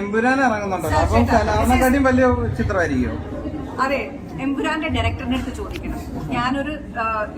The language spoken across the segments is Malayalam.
എമ്പുരാൻ ഇറങ്ങുന്നുണ്ടല്ലോ. അപ്പം സലാറിനെക്കാട്ടിയും വലിയ ചിത്രമായിരിക്കും അതെ എമ്പുരാന്റെ ഡയറക്ടറിന്റെ അടുത്ത് ചോദിക്കണം. ഞാനൊരു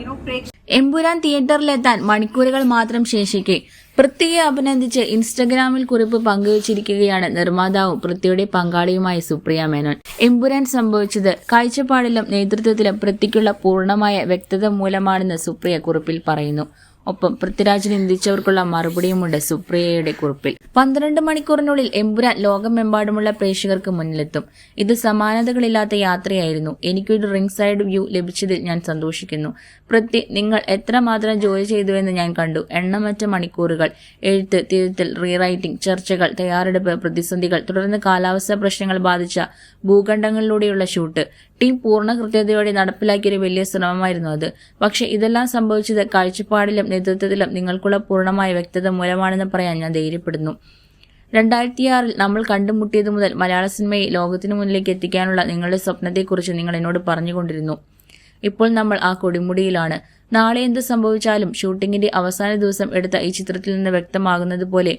യുനോ പ്രേക്ഷ എമ്പുരാൻ തിയേറ്ററിലെത്താൻ മണിക്കൂറുകൾ മാത്രം ശേഷിക്കെ പൃഥ്വിയെ അഭിനന്ദിച്ച് ഇൻസ്റ്റഗ്രാമിൽ കുറിപ്പ് പങ്കുവച്ചിരിക്കുകയാണ് നിർമ്മാതാവും പൃഥ്വിയുടെ പങ്കാളിയുമായ സുപ്രിയ മേനോൻ. എമ്പുരാൻ സംഭവിച്ചത് കാഴ്ചപ്പാടിലും നേതൃത്വത്തിലും പൃഥ്വിക്കുള്ള പൂർണമായ വ്യക്തത മൂലമാണെന്ന് സുപ്രിയ കുറിപ്പിൽ പറയുന്നു. ഒപ്പം പൃഥ്വിരാജിനെ നിന്ദിച്ചവർക്കുള്ള മറുപടിയുമുണ്ട് സുപ്രിയയുടെ കുറിപ്പിൽ. പന്ത്രണ്ട് മണിക്കൂറിനുള്ളിൽ എമ്പുരാൻ ലോകമെമ്പാടുമുള്ള പ്രേക്ഷകർക്ക് മുന്നിലെത്തും. ഇത് സമാനതകളില്ലാത്ത യാത്രയായിരുന്നു. എനിക്കൊരു റിംഗ് സൈഡ് വ്യൂ ലഭിച്ചതിൽ ഞാൻ സന്തോഷിക്കുന്നു. പൃഥ്വി നിങ്ങൾ എത്രമാത്രം ജോലി ചെയ്തുവെന്ന് ഞാൻ കണ്ടു. എണ്ണമറ്റ മണിക്കൂറുകൾ എഴുത്ത് തിരുത്തൽ റീറൈറ്റിംഗ് ചർച്ചകൾ തയ്യാറെടുപ്പ് പ്രതിസന്ധികൾ തുടർന്ന് കാലാവസ്ഥാ പ്രശ്നങ്ങൾ ബാധിച്ച ഭൂഖണ്ഡങ്ങളിലൂടെയുള്ള ഷൂട്ട് ടീം പൂർണ കൃത്യതയോടെ നടപ്പിലാക്കിയൊരു വലിയ ശ്രമമായിരുന്നു അത്. പക്ഷേ ഇതെല്ലാം സംഭവിച്ചത് കാഴ്ചപ്പാടിലും നേതൃത്വത്തിലും നിങ്ങൾക്കുള്ള പൂർണമായ വ്യക്തത മൂലമാണെന്ന് പറയാൻ ഞാൻ ധൈര്യപ്പെടുന്നു. രണ്ടായിരത്തിയാറിൽ നമ്മൾ കണ്ടുമുട്ടിയത് മുതൽ മലയാള സിനിമയെ ലോകത്തിനു മുന്നിലേക്ക് എത്തിക്കാനുള്ള നിങ്ങളുടെ സ്വപ്നത്തെക്കുറിച്ച് നിങ്ങൾ എന്നോട് പറഞ്ഞുകൊണ്ടിരുന്നു. ഇപ്പോൾ നമ്മൾ ആ കൊടിമുടിയിലാണ്. നാളെ എന്ത് സംഭവിച്ചാലും ഷൂട്ടിങ്ങിന്റെ അവസാന ദിവസം എടുത്ത ഈ ചിത്രത്തിൽ നിന്ന് വ്യക്തമാകുന്നത് പോലെ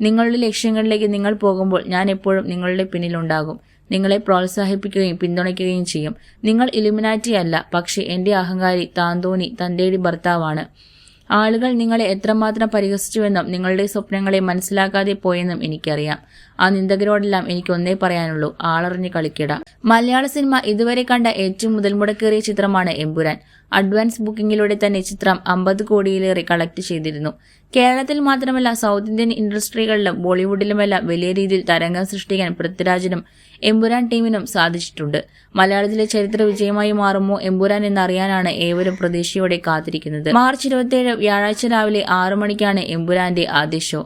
നിങ്ങളുടെ ലക്ഷ്യങ്ങളിലേക്ക് നിങ്ങൾ പോകുമ്പോൾ ഞാൻ എപ്പോഴും നിങ്ങളുടെ പിന്നിലുണ്ടാകും. നിങ്ങളെ പ്രോത്സാഹിപ്പിക്കുകയും പിന്തുണയ്ക്കുകയും ചെയ്യും. നിങ്ങൾ ഇലുമിനാറ്റി അല്ല പക്ഷേ എന്റെ അഹങ്കാരി താന്തോണി തന്റേടി ഭർത്താവാണ്. ആളുകൾ നിങ്ങളെ എത്രമാത്രം പരിഹസിച്ചുവെന്നും നിങ്ങളുടെ സ്വപ്നങ്ങളെ മനസ്സിലാക്കാതെ പോയെന്നും എനിക്കറിയാം. ആ നിന്ദകരോടെല്ലാം എനിക്ക് ഒന്നേ പറയാനുള്ളൂ ആളറിഞ്ഞ് കളിക്കിട. മലയാള സിനിമ ഇതുവരെ കണ്ട ഏറ്റവും മുതൽ മുടക്കേറിയ ചിത്രമാണ് എമ്പുരാൻ. അഡ്വാൻസ് ബുക്കിംഗിലൂടെ തന്നെ ചിത്രം അമ്പത് കോടിയിലേറെ കളക്ട് ചെയ്തിരുന്നു. കേരളത്തിൽ മാത്രമല്ല സൗത്ത് ഇന്ത്യൻ ഇൻഡസ്ട്രികളിലും ബോളിവുഡിലുമെല്ലാം വലിയ രീതിയിൽ തരംഗം സൃഷ്ടിക്കാൻ പൃഥ്വിരാജിനും എമ്പുരാൻ ടീമിനും സാധിച്ചിട്ടുണ്ട്. മലയാളത്തിലെ ചരിത്ര വിജയമായി മാറുമോ എമ്പുരാൻ എന്നറിയാനാണ് ഏവരും പ്രതീക്ഷയോടെ കാത്തിരിക്കുന്നത്. മാർച്ച് ഇരുപത്തിയേഴ് വ്യാഴാഴ്ച രാവിലെ ആറു മണിക്കാണ് എമ്പുരാന്റെ ആദ്യ ഷോ.